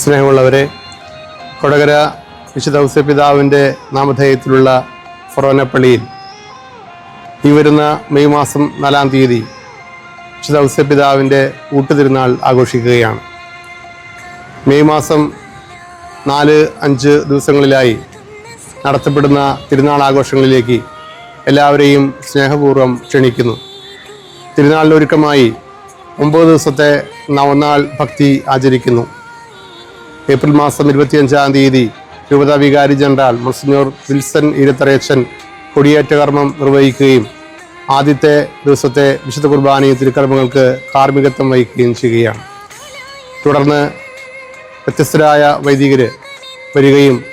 സ്നേഹമുള്ളവരെ കൊടകര വിശുദ്ധ ഔസ്യപിതാവിന്റെ നാമധേയത്തിലുള്ള ഫൊറോനപ്പള്ളിയിൽ ഈ വരുന്ന മെയ് മാസം നാലാം തീയതി വിശുദ്ധ ഔസ്യപിതാവിന്റെ ഊട്ടുതിരുനാൾ ആഘോഷിക്കുകയാണ്. മെയ് മാസം നാല് അഞ്ച് ദിവസങ്ങളിലായി നടത്തപ്പെടുന്ന തിരുനാൾ ആഘോഷങ്ങളിലേക്ക് എല്ലാവരെയും സ്നേഹപൂർവം ക്ഷണിക്കുന്നു. തിരുനാളിനൊരുക്കമായി ഒമ്പത് ദിവസത്തെ നവനാൾ ഭക്തി ആചരിക്കുന്നു. ഏപ്രിൽ മാസം ഇരുപത്തിയഞ്ചാം തീയതി രൂപത വികാരി ജനറൽ മൊസിഞ്ഞോർ വിൽസൺ ഇരുത്തറേച്ചൻ കൊടിയേറ്റ കർമ്മം നിർവഹിക്കുകയും ആദ്യത്തെ ദിവസത്തെ വിശുദ്ധ കുർബാനയും തിരുക്കർമ്മങ്ങൾക്ക് കാർമ്മികത്വം വഹിക്കുകയും ചെയ്യുകയാണ്. തുടർന്ന് വ്യത്യസ്തരായ വൈദികർ വരികയും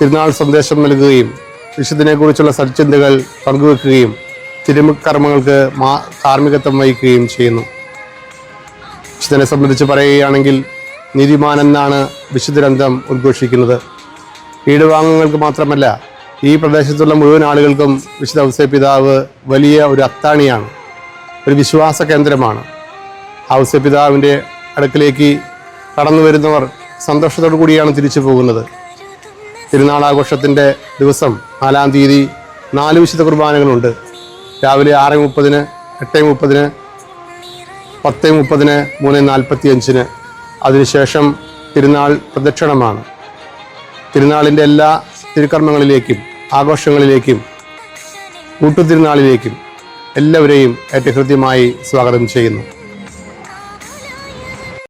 തിരുനാൾ സന്ദേശം നൽകുകയും വിശുദ്ധനെക്കുറിച്ചുള്ള സൽചിന്തകൾ പങ്കുവെക്കുകയും തിരുക്കർമ്മങ്ങൾക്ക് മാ കാർമ്മികത്വം വഹിക്കുകയും ചെയ്യുന്നു. വിശുദ്ധനെ സംബന്ധിച്ച് പറയുകയാണെങ്കിൽ നീതിമാൻ എന്നാണ് വിശുദ്ധഗ്രന്ഥം ഉദ്ഘോഷിക്കുന്നത്. ഈടുവാങ്ങങ്ങൾക്ക് മാത്രമല്ല ഈ പ്രദേശത്തുള്ള മുഴുവൻ ആളുകൾക്കും വിശുദ്ധ ഔസേ പിതാവ് വലിയ ഒരു അത്താണിയാണ് ഒരു വിശ്വാസ കേന്ദ്രമാണ്. ഔസേ പിതാവിന്റെ അടുക്കിലേക്ക് കടന്നു വരുന്നവർ സന്തോഷത്തോടു കൂടിയാണ് തിരിച്ചു പോകുന്നത്. തിരുനാളാഘോഷത്തിന്റെ ദിവസം നാലാം തീയതി നാല് വിശുദ്ധ കുർബാനകളുണ്ട്. രാവിലെ ആറ് മുപ്പതിന് എട്ട് മുപ്പതിന് പത്ത് മുപ്പതിന് മൂന്ന് നാൽപ്പത്തി അഞ്ചിന് അതിനുശേഷം തിരുനാൾ പ്രദക്ഷിണമാണ്. തിരുനാളിന്റെ എല്ലാ തിരുക്കർമ്മങ്ങളിലേക്കും ആഘോഷങ്ങളിലേക്കും കൂട്ടുതിരുനാളിലേക്കും എല്ലാവരെയും ഏറ്റവും ഹൃദ്യമായി സ്വാഗതം ചെയ്യുന്നു.